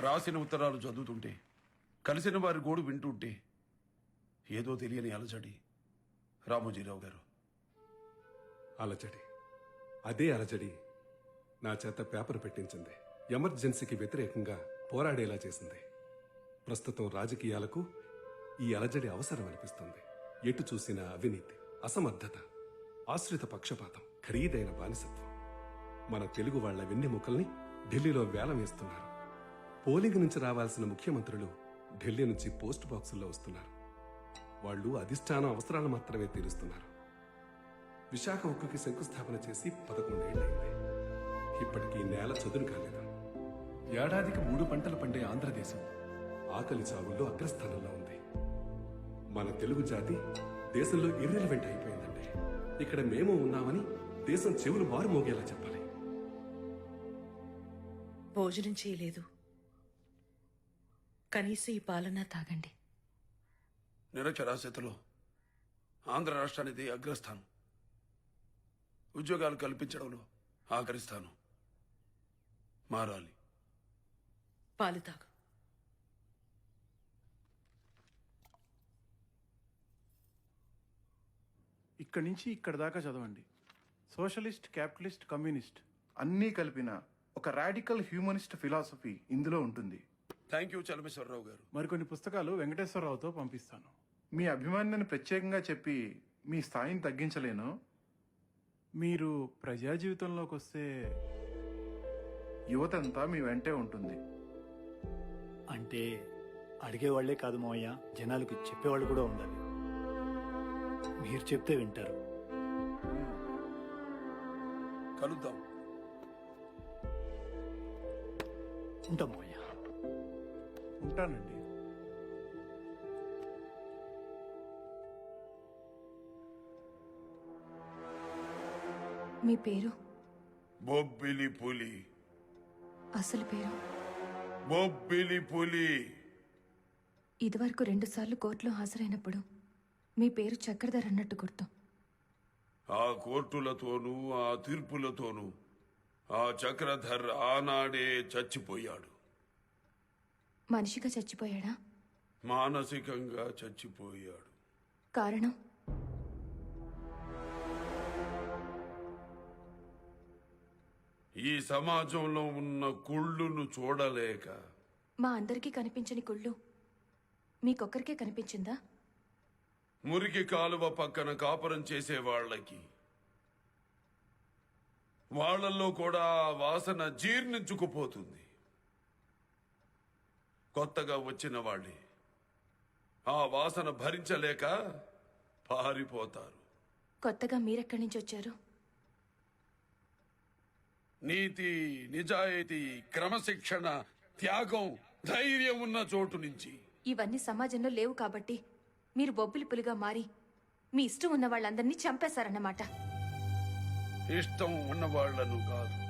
రాసిన ఉత్తరాలు చదువుతుంటే కలిసిన వారి గోడు వింటుంటే ఏదో తెలియని అలజడి. రామోజీరావు గారు. అలజడి. అదే అలజడి నా చేత పేపర్ పెట్టించింది. ఎమర్జెన్సీకి వ్యతిరేకంగా పోరాడేలా చేసింది. ప్రస్తుతం రాజకీయాలకు ఈ అలజడి అవసరం అనిపిస్తుంది ఎటు చూసిన అవినీతి అసమర్థత ఆశ్రిత పక్షపాతం ఖరీదైన బానిసత్వం. మన తెలుగు వాళ్ళ వెన్నెముకల్ని ఢిల్లీలో వేలం వేస్తున్నారు. పోలింగ్ నుంచి రావాల్సిన ముఖ్యమంత్రులు ఢిల్లీ నుంచి పోస్ట్ బాక్సుల్లో వస్తున్నారు. వాళ్ళు అధిష్టానం అవసరాలు మాత్రమే తీరుస్తున్నారు. విశాఖ ఉక్కుకి శంకుస్థాపన చేసి పదకొండేళ్ళైంది ఇప్పటికీ నేల చదును కాలేదు? ఏడాదికి మూడు పంటలు పండే ఆంధ్రదేశం ఆకలి చావుల్లో అగ్రస్థానంలో ఉంది. మన తెలుగు జాతి దేశంలో ఇర్రెలివెంట్ అయిపోయిందండి. ఇక్కడ మేము ఉన్నామని దేశం చెవులు మారు మోగేలా చెప్పాలి. భోజనం చేయలేదు. కనీసం ఈ పాలన తాగండి. నిరక్షరాస్యతలో ఆంధ్ర రాష్ట్రానికి అగ్రస్థానం. ఉద్యోగాలు కల్పించడంలో ఆఖరి స్థానం. మారాలి. పాలు తాగు. ఇక్కడి నుంచి ఇక్కడ దాకా చదవండి. Socialist capitalist communist. అన్నీ కలిపిన ఒక రాడికల్ హ్యూమనిస్ట్ ఫిలాసఫీ ఇందులో ఉంటుంది. థ్యాంక్ యూ చలమేశ్వరరావు గారు. మరికొన్ని పుస్తకాలు వెంకటేశ్వరరావుతో పంపిస్తాను. మీ అభిమానిని ప్రత్యేకంగా చెప్పి మీ స్థాయిని తగ్గించలేను. మీరు ప్రజా జీవితంలోకి వస్తే యువతంతా మీ వెంటే ఉంటుంది. అంటే అడిగేవాళ్ళే కాదు మావయ్య జనాలకు చెప్పేవాళ్ళు కూడా ఉండాలి. మీరు చెప్తే వింటారు. కలుద్దాం. ఉంటాం మావయ్య. ఉంటానండి. మీ పేరు? బొబ్బిలి పులి. అసలు పేరు? బొబ్బిలి పులి. ఇదివరకు రెండుసార్లు కోర్టులో హాజరైనప్పుడు మీ పేరు చక్రధర్ అన్నట్టు గుర్తు. ఆ కోర్టులతోనూ ఆ తీర్పులతోనూ ఆ చక్రధర్ ఆనాడే చచ్చిపోయాడు. మనిషిగా చచ్చిపోయాడా? మానసికంగా చచ్చిపోయాడు. కారణం? ఈ సమాజంలో ఉన్న కుళ్ళును చూడలేక మా అందరికీ కనిపించని కుళ్ళు. మీకొక్కరికే కనిపించిందా? మురికి కాలువ పక్కన కాపురం చేసే వాళ్ళకి. వాళ్ళల్లో కూడా ఆ వాసన జీర్ణించుకుపోతుంది. కొత్తగా వచ్చిన వాళ్ళే. ఆ వాసన భరించలేక పారిపోతారు. కొత్తగా మీరెక్కడి నుంచి వచ్చారు? నీతి నిజాయితీ క్రమశిక్షణ త్యాగం ధైర్యం ఉన్న చోటు నుంచి. ఇవన్నీ సమాజంలో లేవు కాబట్టి మీరు బొబ్బిలి పులిగా మారి మీ ఇష్టం ఉన్న వాళ్ళందరినీ చంపేశారన్నమాట. ఇష్టం ఉన్న వాళ్ళను కాదు.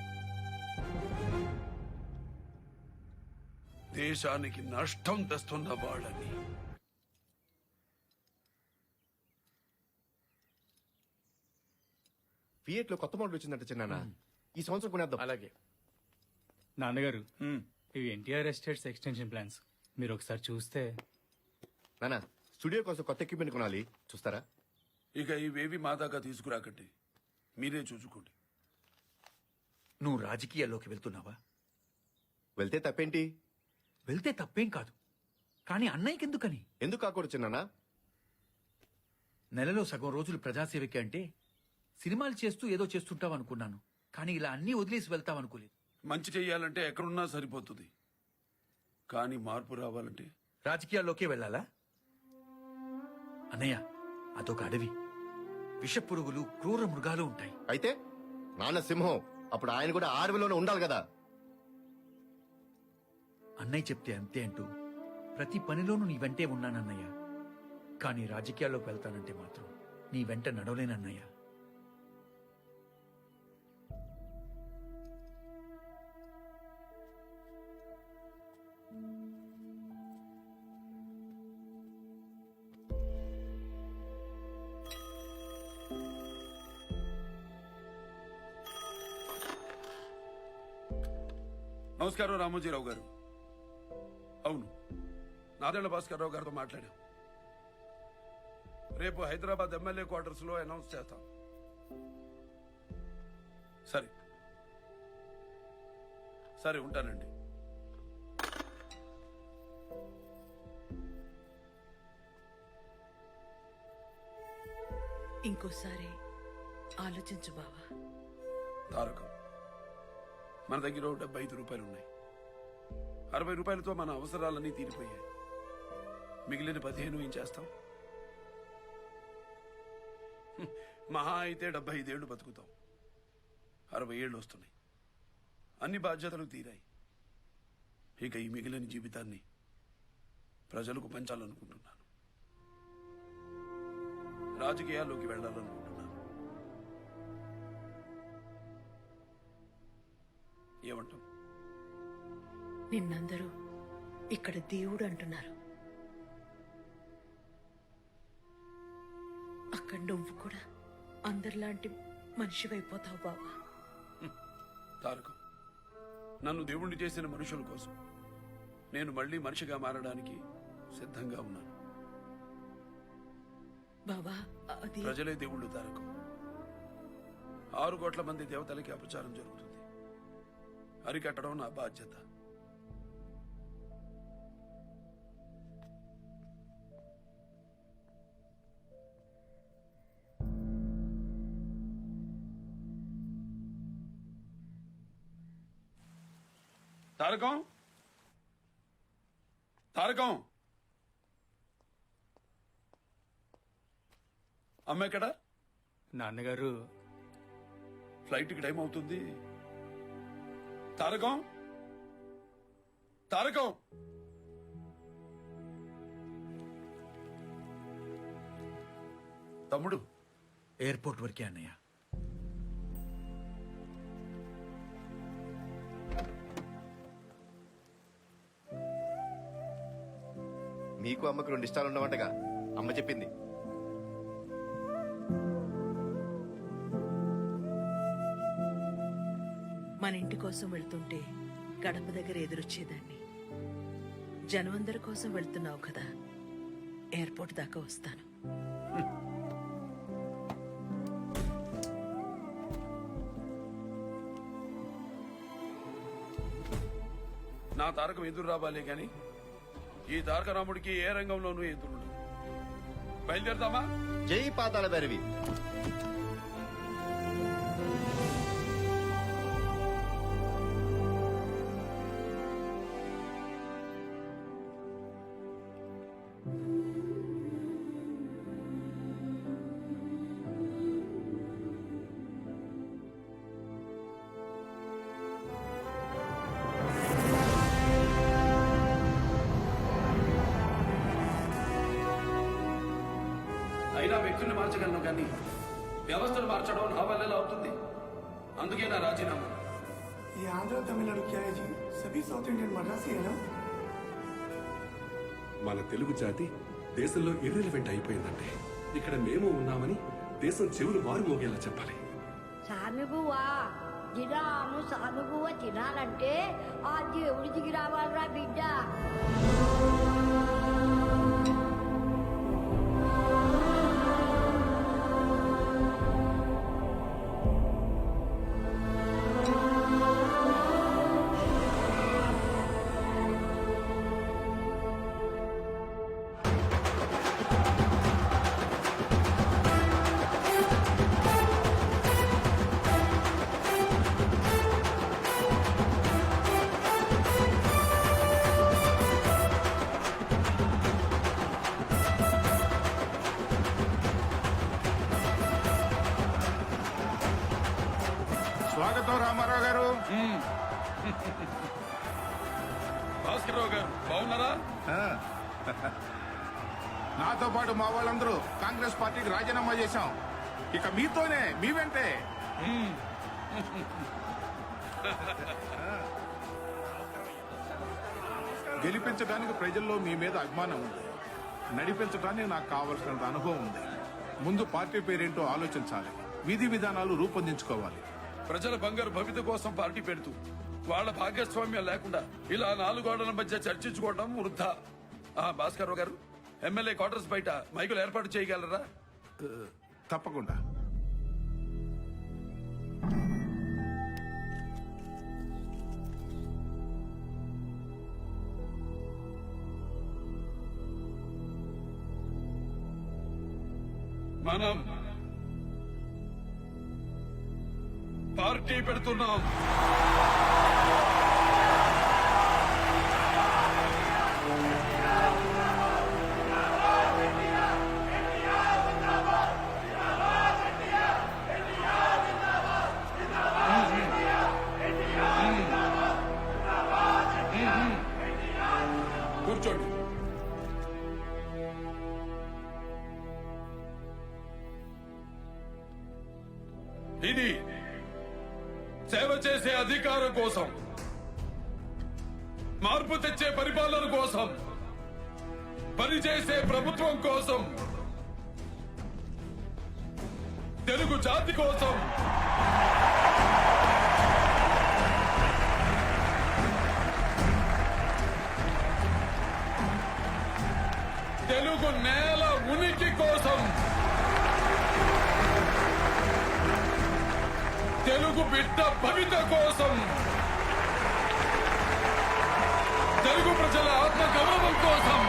దేశానికి నష్టం తెస్తున్న వాళ్ళని. ఫియట్లో కొత్త మోడల్ వచ్చిందంట చిన్న ఈ సంవత్సరం కొనేద్దాం. అలాగే. నాన్నగారు ఇవి ఎన్టీఆర్ ఎస్టేట్స్ ఎక్స్టెన్షన్ ప్లాన్స్. మీరు ఒకసారి చూస్తే. నానా స్టూడియో కోసం కొత్త ఎక్విప్మెంట్ కొనాలి. చూస్తారా? ఇక ఇవేవి మా దాకా తీసుకురాకండి. మీరే చూసుకోండి. నువ్వు రాజకీయాల్లోకి వెళ్తున్నావా? వెళ్తే తప్పేంటి? వెళ్తే తప్పేం కాదు. కానీ అన్నయ్యకి ఎందుకని? ఎందుకు కాకూడదు చిన్నానా? నెలలో సగం రోజులు ప్రజాసేవకి అంటే సినిమాలు చేస్తూ ఏదో చేస్తుంటావు అనుకున్నాను. కానీ ఇలా అన్నీ వదిలేసి వెళ్తావు అనుకోలేదు. మంచి చెయ్యాలంటే ఎక్కడున్నా సరిపోతుంది. కానీ మార్పు రావాలంటే? రాజకీయాల్లోకే వెళ్ళాలా? అన్నయ్య అదొక అడవి. విషపురుగులు క్రూర మృగాలు ఉంటాయి. అయితే నాన్న సింహం అప్పుడు ఆయన కూడా ఆర్మీలోనే ఉండాలి కదా. అన్నయ్య చెప్తే అంతే అంటూ ప్రతి పనిలోనూ నీ వెంటే ఉన్నానన్నయ్య. కానీ రాజకీయాల్లోకి వెళ్తానంటే మాత్రం నీ వెంట నడవలేనన్నయ్య. నమస్కారం రామోజీరావు గారు. అవును. నాదెళ్ళ భాస్కర్రావు గారితో మాట్లాడాం. రేపు హైదరాబాద్ ఎమ్మెల్యే క్వార్టర్స్లో అనౌన్స్ చేస్తాం. సరే. సరే ఉంటానండి. ఇంకోసారి ఆలోచించు బావా. తారకం. మన దగ్గర డెబ్బై ఐదు రూపాయలు ఉన్నాయి అరవై రూపాయలతో మన అవసరాలన్నీ తీరిపోయాయి. మిగిలిన పదిహేను ఏం చేస్తాం? మహా అయితే డెబ్బై ఐదేళ్ళు బతుకుతాం. అరవై ఏళ్ళు వస్తున్నాయి. అన్ని బాధ్యతలు తీరాయి. ఇక ఈ మిగిలిన జీవితాన్ని ప్రజలకు పంచాలనుకుంటున్నాను. రాజకీయాల్లోకి వెళ్ళాలనుకుంటున్నాను. ఏమంటాం నిన్నందరూ ఇక్కడ దేవుడు అంటున్నారు అక్కడ నువ్వు కూడా అందరిలాంటి మనిషివైపోతావు బావా. తారకం నన్ను దేవుణ్ణి చేసిన మనుషుల కోసం నేను మళ్ళీ మనిషిగా మారడానికి సిద్ధంగా ఉన్నాను. బావా అది ప్రజలే దేవుళ్ళు తారకం. ఆరు కోట్ల మంది దేవతలకి అపచారం జరుగుతుంది. అరికట్టడం నా బాధ్యత. తారకం తారకం అమ్మ ఎక్కడా? నాన్నగారు. ఫ్లైట్కి టైం అవుతుంది. తారకం తారకం తమ్ముడు. ఎయిర్పోర్ట్ వరకే అన్నయ్య. మీకు అమ్మకు రెండు ఇష్టాలు ఉండవంటగా. అమ్మ చెప్పింది. మన ఇంటి కోసం వెళ్తుంటే గడప దగ్గర ఎదురొచ్చేదాన్ని. జనమందరి కోసం వెళ్తున్నావు కదా. ఎయిర్పోర్ట్ దాకా వస్తాను. నా తారకం ఎదురు రావాలే గాని? ఈ తారకరాముడికి ఏ రంగంలోనూ ఎదురుండదు. బయలుదేరదామా? జై పాతాల భైరవి. వ్యక్తుల్ని మార్చగలను కానీ వ్యవస్థను మార్చడం నా వల్ల అవుతుంది. అందుకే నా రాజీనామా. ఈ ఆంధ్ర తమిళనాడు క్యారేజీ సభీ సౌత్ ఇండియన్ మద్రాసీనా మన తెలుగు జాతి దేశంలో ఇర్రెలివెంట్ అయిపోయిందంటే ఇక్కడ మేము ఉన్నామని దేశం చెవులు మారు మోగేలా చెప్పాలి. సానుగువా దినాము సానుగువ తినాలంటే ఆ దేవుడి దిగి రావాలరా బిడ్డ. నాతో పాటు మా వాళ్ళందరూ కాంగ్రెస్ పార్టీకి రాజీనామా చేశాం. ఇక మీతోనే మీ వెంటే. గెలిపించడానికి ప్రజల్లో మీ మీద అభిమానం ఉంది. నడిపించడానికి నాకు కావలసినంత అనుభవం ఉంది. ముందు పార్టీ పేరేంటో ఆలోచించాలి. విధి విధానాలు రూపొందించుకోవాలి. ప్రజల బంగారు భవిత కోసం పార్టీ పెడుతూ వాళ్ళ భాగస్వామ్యం లేకుండా ఇలా నాలుగు గోడల మధ్య చర్చించుకోవడం వృద్ధా భాస్కర్ గారు ఎమ్మెల్యే క్వార్టర్స్ బయట మైకులు ఏర్పాటు చేయగలరా? తప్పకుండా. మనం పార్టీ పెడుతున్నాం. కోసం పనిచేసే ప్రభుత్వం కోసం తెలుగు జాతి కోసం. తెలుగు నేల ఉనికి కోసం. తెలుగు బిడ్డ భవిత కోసం. గౌరవం కోసం.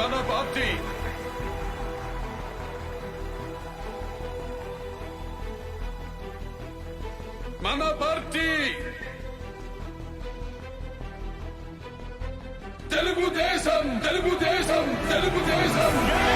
మన పార్టీ. మన పార్టీ. తెలుగుదేశం తెలుగుదేశం తెలుగుదేశం.